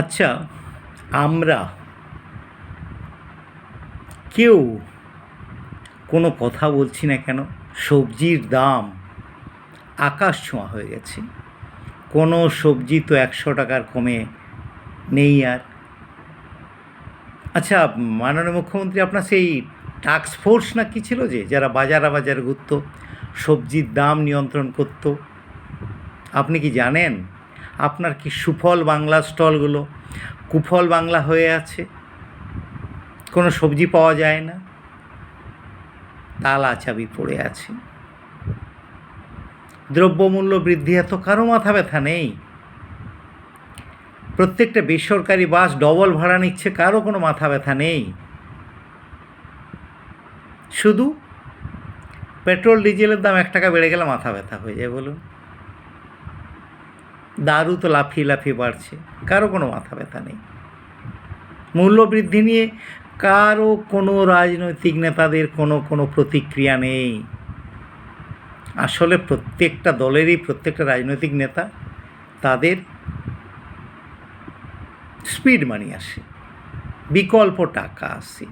আচ্ছা আমরা, কেউ কোনো কথা বলছি না কেন? সবজির দাম আকাশ ছোঁয়া হয়ে গেছে। কোনো সবজি তো একশো টাকার কমে নেই আর। আচ্ছা মাননীয় মুখ্যমন্ত্রী, আপনার সেই টাস্ক ফোর্স না কি ছিল যে, যারা বাজারে বাজারে ঘুরত, সবজির দাম নিয়ন্ত্রণ করত? আপনি কি জানেন? আপনার কি সুফল বাংলা স্টলগুলো কুফল বাংলা হয়ে আছে? কোনো সবজি পাওয়া যায় না? তালা চাবি পড়ে আছে। দ্রব্যমূল্য বৃদ্ধি এত? কারও মাথা ব্যথা নেই? প্রত্যেকটা বেসরকারি বাস ডবল ভাড়া নিচ্ছে, কারও কোনো মাথা ব্যথা নেই? শুধু পেট্রোল, ডিজেলের দাম এক টাকা বেড়ে গেলে মাথা ব্যথা হয়ে যায়, বলুন। দারু তো লাফিয়ে লাফিয়ে বাড়ছে, কারও কোনো মাথা ব্যথা নেই। মূল্য বৃদ্ধি নিয়ে কারও কোনো রাজনৈতিক নেতাদের কোনো কোনো প্রতিক্রিয়া নেই। আসলে প্রত্যেকটা দলেরই, প্রত্যেকটা রাজনৈতিক নেতা তাদের স্পিড মানি আসে, বিকল্প টাকা আসে।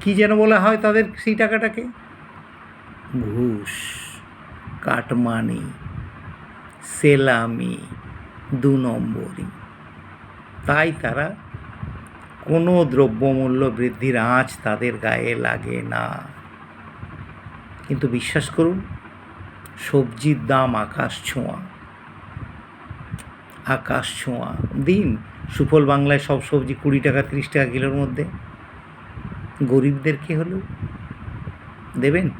কী যেন বলা হয় তাদের সেই টাকাটাকে? ঘুষ, কাটমানি সেলামি দু নম্বরই। তাই তারা কোনো দ্রব্যমূল্য বৃদ্ধির আঁচ তাদের গায়ে লাগে না। কিন্তু বিশ্বাস করুন, সবজির দাম আকাশ ছোঁয়া। আকাশ ছোঁয়া। দিন, সুফল বাংলায় সব সবজি কুড়ি টাকা, তিরিশ টাকা কিলোর মধ্যে। গরিবদের কি হলো? দেবেন?